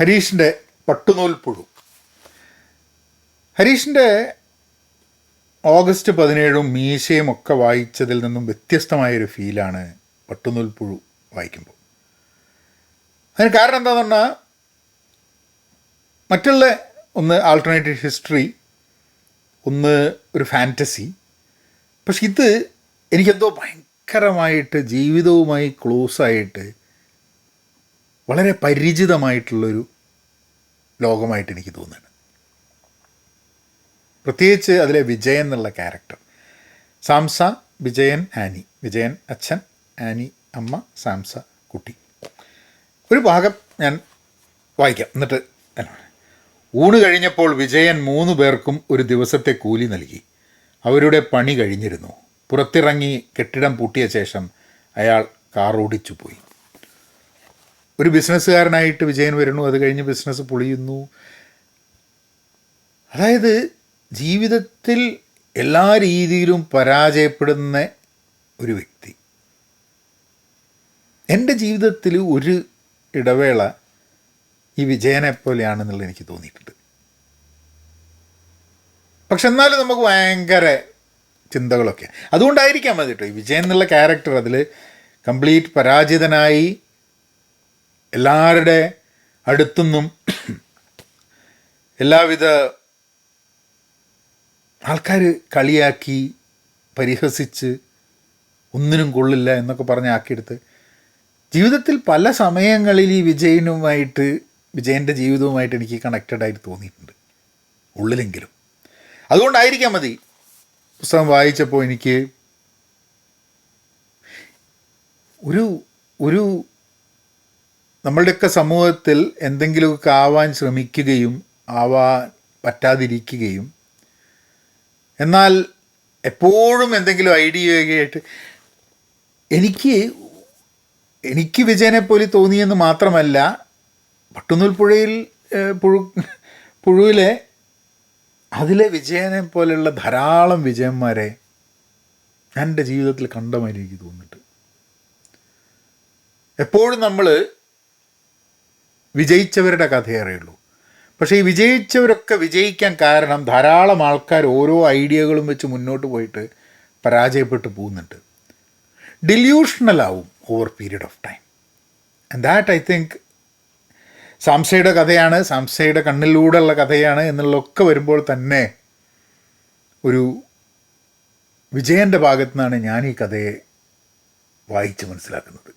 ഹരീഷിന്റെ പട്ടുനൂൽ പുഴു. ഹരീഷിന്റെ ഓഗസ്റ്റ് പതിനേഴും മീശയും ഒക്കെ വായിച്ചതിൽ നിന്നും വ്യത്യസ്തമായൊരു ഫീലാണ് പട്ടുനൂൽ പുഴു വായിക്കുമ്പോൾ. അതിന് കാരണം എന്താണെന്ന് പറഞ്ഞാൽ മറ്റുള്ള ഒന്ന് ആൾട്ടർനേറ്റീവ് ഹിസ്റ്ററി ഒന്ന് ഒരു ഫാന്റസി പക്ഷെ ഇത് എനിക്കെന്തോ ഭയങ്കരമായിട്ട് ജീവിതവുമായി ക്ലോസ് ആയിട്ട് വളരെ പരിചിതമായിട്ടുള്ളൊരു ലോകമായിട്ട് എനിക്ക് തോന്നുന്നുണ്ട് പ്രത്യേകിച്ച് അതിലെ വിജയൻ എന്നുള്ള ക്യാരക്ടർ. സാംസ വിജയൻ ആനി. വിജയൻ അച്ഛൻ ആനി അമ്മ സാംസ കുട്ടി. ഒരു ഭാഗം ഞാൻ വായിക്കാം. എന്നിട്ട്. ഊണ് കഴിഞ്ഞപ്പോൾ വിജയൻ മൂന്ന് പേർക്കും ഒരു ദിവസത്തെ കൂലി നൽകി. അവരുടെ പണി കഴിഞ്ഞിരുന്നു. പുറത്തിറങ്ങി കെട്ടിടം പൂട്ടിയ ശേഷം അയാൾ കാറോടിച്ചു പോയി ഒരു ബിസിനസ്സുകാരനായിട്ട് വിജയൻ വരുന്നു അത് കഴിഞ്ഞ് ബിസിനസ് പൊളിയുന്നു. അതായത് ജീവിതത്തിൽ എല്ലാ രീതിയിലും പരാജയപ്പെടുന്ന ഒരു വ്യക്തി. എന്റെ ജീവിതത്തിൽ ഒരു ഇടവേള ഈ വിജയനെ പോലെയാണെന്നുള്ളത് എനിക്ക് തോന്നിയിട്ടുണ്ട്. പക്ഷെ എന്നാലും നമുക്ക് ഭയങ്കര ചിന്തകളൊക്കെ. അതുകൊണ്ടായിരിക്കാം അത് കേട്ടോ. ഈ വിജയൻ എന്നുള്ള ക്യാരക്ടർ അതിൽ കംപ്ലീറ്റ് പരാജിതനായി എല്ലാവരുടെ അടുത്തുനിന്നും എല്ലാവിധ ആൾക്കാർ കളിയാക്കി പരിഹസിച്ച് ഒന്നിനും കൊള്ളില്ല എന്നൊക്കെ പറഞ്ഞ് ആക്കിയെടുത്ത്. ജീവിതത്തിൽ പല സമയങ്ങളിൽ ഈ വിജയനുമായിട്ട് വിജയന്റെ ജീവിതവുമായിട്ട് എനിക്ക് കണക്റ്റഡ് ആയിട്ട് തോന്നിയിട്ടുണ്ട്. ഉള്ളിലെങ്കിലും. അതുകൊണ്ടായിരിക്കാം മതി. പുസ്തകം വായിച്ചപ്പോൾ എനിക്ക് ഒരു ഒരു നമ്മളുടെയൊക്കെ സമൂഹത്തിൽ എന്തെങ്കിലുമൊക്കെ ആവാൻ ശ്രമിക്കുകയും ആവാൻ പറ്റാതിരിക്കുകയും എന്നാൽ എപ്പോഴും എന്തെങ്കിലും ഐഡിയയൊക്കെയായിട്ട് എനിക്ക് എനിക്ക് വിജയനെ പോലെ തോന്നിയെന്ന് മാത്രമല്ല പട്ടുന്നൂൽ പുഴയിൽ പുഴു പുഴുവിലെ അതിലെ വിജയനെ പോലെയുള്ള ധാരാളം വിജയന്മാരെ ഞാൻ എന്റെ ജീവിതത്തിൽ കണ്ട എനിക്ക് തോന്നിയിട്ട് എപ്പോഴും നമ്മൾ വിജയിച്ചവരുടെ കഥയേ അറിയുള്ളൂ. പക്ഷേ ഈ വിജയിച്ചവരൊക്കെ വിജയിക്കാൻ കാരണം ധാരാളം ആൾക്കാർ ഓരോ ഐഡിയകളും വെച്ച് മുന്നോട്ട് പോയിട്ട് പരാജയപ്പെട്ടു പോകുന്നുണ്ട്. ഡിലൂഷണലാവും over period of time and that I think സാംസയുടെ കഥയാണ് സാംസയുടെ കണ്ണിലൂടെയുള്ള കഥയാണ് എന്നുള്ളതൊക്കെ വരുമ്പോൾ തന്നെ ഒരു വിജയന്റെ ഭാഗത്തു നിന്നാണ് ഞാൻ ഈ കഥയെ വായിച്ച് മനസ്സിലാക്കുന്നത്.